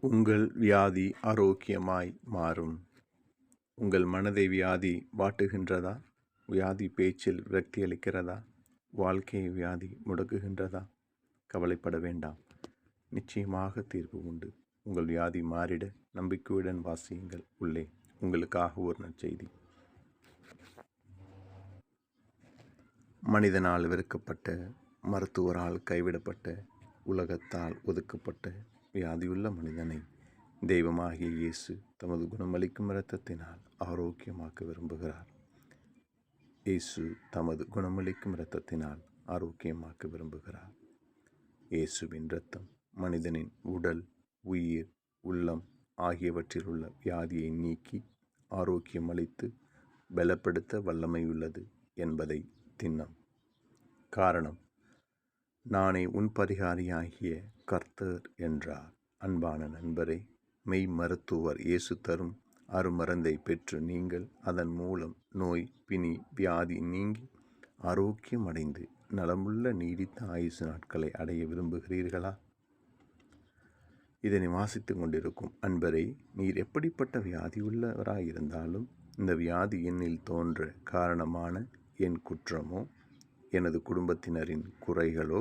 உங்கள் வியாதி ஆரோக்கியமாய் மாறும். உங்கள் மனதை வியாதி வாட்டுகின்றதா? வியாதி பேச்சில் விரக்தி அளிக்கிறதா? வாழ்க்கையை வியாதி முடக்குகின்றதா? கவலைப்பட வேண்டாம். நிச்சயமாக தீர்வு உண்டு. உங்கள் வியாதி மாறிட நம்பிக்கையுடன் வாசியுங்கள். உள்ளே உங்களுக்காக ஒரு நற்செய்தி மனிதனால் வெறுக்கப்பட்ட மருத்துவரால் கைவிடப்பட்ட உலகத்தால் ஒதுக்கப்பட்ட வியாதியுள்ள மனிதனை தெய்வமாகிய இயேசு தமது குணமளிக்கும் இரத்தத்தினால் ஆரோக்கியமாக்க விரும்புகிறார். இயேசு தமது குணமளிக்கும் இரத்தத்தினால் ஆரோக்கியமாக்க விரும்புகிறார். இயேசுவின் இரத்தம் மனிதனின் உடல் உயிர் உள்ளம் ஆகியவற்றில் உள்ள வியாதியை நீக்கி ஆரோக்கியம் அளித்து பலப்படுத்த வல்லமையுள்ளது என்பதை திண்ணம். காரணம் நானே உன் பரிகாரியாகிய கர்த்தர் என்றார். அன்பான நண்பரே மெய் மருத்துவர் இயேசு தரும் அருமருந்தை பெற்று நீங்கள் அதன் மூலம் நோய் பிணி வியாதி நீங்கி ஆரோக்கியம் அடைந்து நலமுள்ள நீடித்த ஆயுசு நாட்களை அடைய விரும்புகிறீர்களா? இதனை வாசித்து கொண்டிருக்கும் அன்பரே நீர் எப்படிப்பட்ட வியாதி உள்ளவராயிருந்தாலும் இந்த வியாதி என்னில் தோன்ற காரணமான என் குற்றமோ எனது குடும்பத்தினரின் குறைகளோ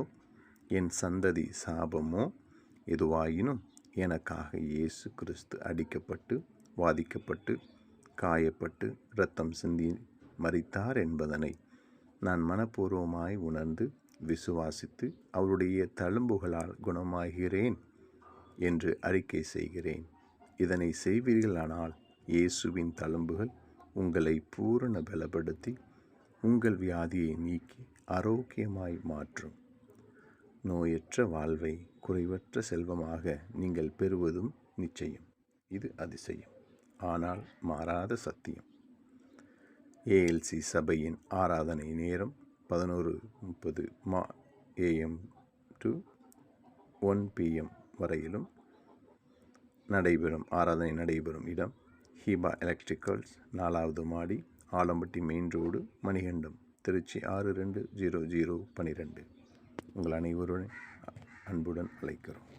என் சந்ததி சாபமோ எதுவாயினும் எனக்காக இயேசு கிறிஸ்து அடிக்கப்பட்டு வாதிக்கப்பட்டு காயப்பட்டு இரத்தம் சிந்தி மறித்தார் என்பதனை நான் மனப்பூர்வமாய் உணர்ந்து விசுவாசித்து அவருடைய தழும்புகளால் குணமாகிறேன் என்று அறிக்கை செய்கிறேன். இதனை செய்வீர்களானால் இயேசுவின் தழும்புகள் உங்களை பூரண பலப்படுத்தி உங்கள் வியாதியை நீக்கி ஆரோக்கியமாய் மாற்றும். நோயற்ற வாழ்வை குறைவற்ற செல்வமாக நீங்கள் பெறுவதும் நிச்சயம். இது அதிசயம். ஆனால் மாறாத சத்தியம். ஏஎல்சி சபையின் ஆராதனை நேரம் பதினோரு முப்பது மா. ஏஎம் டு ஒன் பிஎம் வரையிலும் நடைபெறும் ஆராதனை நடைபெறும் இடம் ஹீபா எலக்ட்ரிக்கல்ஸ் நாலாவது மாடி ஆலம்பட்டி மெயின் ரோடு மணிகண்டம் திருச்சி ஆறு ரெண்டு ஜீரோ ஜீரோ பன்னிரெண்டு உங்கள் அனைவருடன் அன்புடன் அழைக்கிறோம்.